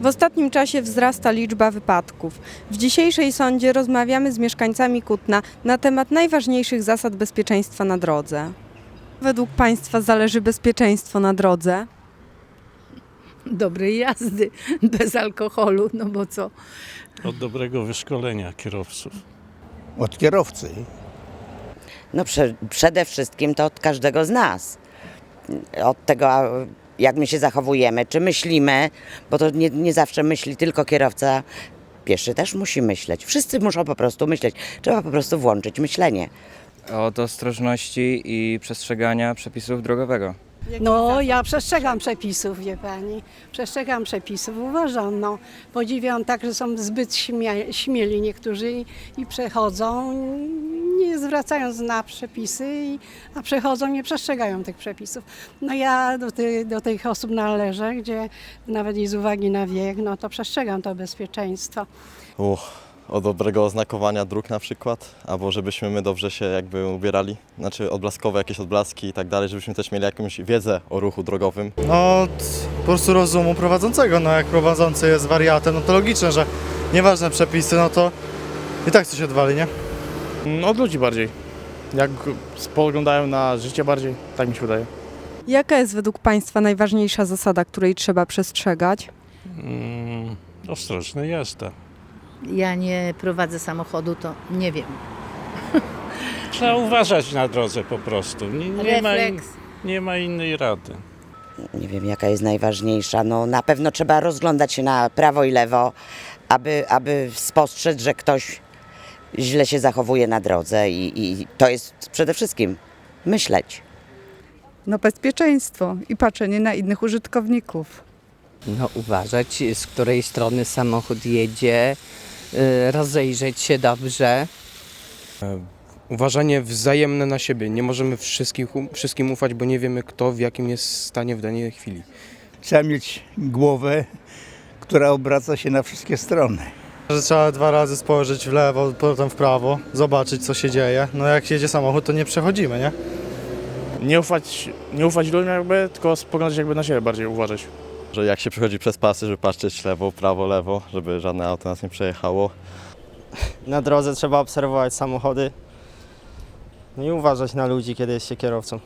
W ostatnim czasie wzrasta liczba wypadków. W dzisiejszej sądzie rozmawiamy z mieszkańcami Kutna na temat najważniejszych zasad bezpieczeństwa na drodze. Według Państwa zależy bezpieczeństwo na drodze? dobrej jazdy bez alkoholu, no bo co? od dobrego wyszkolenia kierowców. Od kierowcy. No prze, przede wszystkim to od każdego z nas. Od tego, jak my się zachowujemy, czy myślimy, bo to nie, nie zawsze myśli tylko kierowca. Pieszy też musi myśleć. Wszyscy muszą po prostu myśleć. Trzeba po prostu włączyć myślenie. od ostrożności i przestrzegania przepisów drogowego. No, ja przestrzegam przepisów, wie pani. Przestrzegam przepisów, uważam, no. Podziwiam tak, że są zbyt śmie- śmieli niektórzy i, i przechodzą, nie zwracając na przepisy, i, a przechodzą, nie przestrzegają tych przepisów. No ja do, ty, do tych osób należę, gdzie nawet i z uwagi na wiek, no to przestrzegam to bezpieczeństwo. Uch, o dobrego oznakowania dróg na przykład, albo żebyśmy my dobrze się jakby ubierali, znaczy odblaskowe jakieś odblaski i tak dalej, żebyśmy też mieli jakąś wiedzę o ruchu drogowym. No, od po prostu rozumu prowadzącego. No, jak prowadzący jest wariatem, no to logiczne, że nieważne przepisy, no to i tak coś odwali, nie? No, Od ludzi bardziej. Jak spoglądają na życie bardziej, tak mi się wydaje. Jaka jest według Państwa najważniejsza zasada, której trzeba przestrzegać? Mm, ostrożna jazda. Ja nie prowadzę samochodu, to nie wiem. Trzeba uważać na drodze po prostu. Nie, nie, ma, in, Refleks. nie ma innej rady. Nie wiem, jaka jest najważniejsza. No, na pewno trzeba rozglądać się na prawo i lewo, aby, aby spostrzec, że ktoś źle się zachowuje na drodze i, i to jest przede wszystkim myśleć. No bezpieczeństwo i patrzenie na innych użytkowników. No uważać, z której strony samochód jedzie, y, rozejrzeć się dobrze. Uważanie wzajemne na siebie. Nie możemy wszystkich, wszystkim ufać, bo nie wiemy kto w jakim jest stanie w danej chwili. Trzeba mieć głowę, która obraca się na wszystkie strony. Że trzeba dwa razy spojrzeć w lewo, potem w prawo, zobaczyć co się dzieje. No jak jedzie samochód, to nie przechodzimy, nie? Nie ufać, nie ufać ludziom jakby, tylko spoglądać jakby na siebie bardziej, uważać. Że jak się przechodzi przez pasy, żeby patrzeć lewo, prawo, lewo, żeby żadne auto nas nie przejechało. Na drodze trzeba obserwować samochody no i uważać na ludzi, kiedy jest się kierowcą.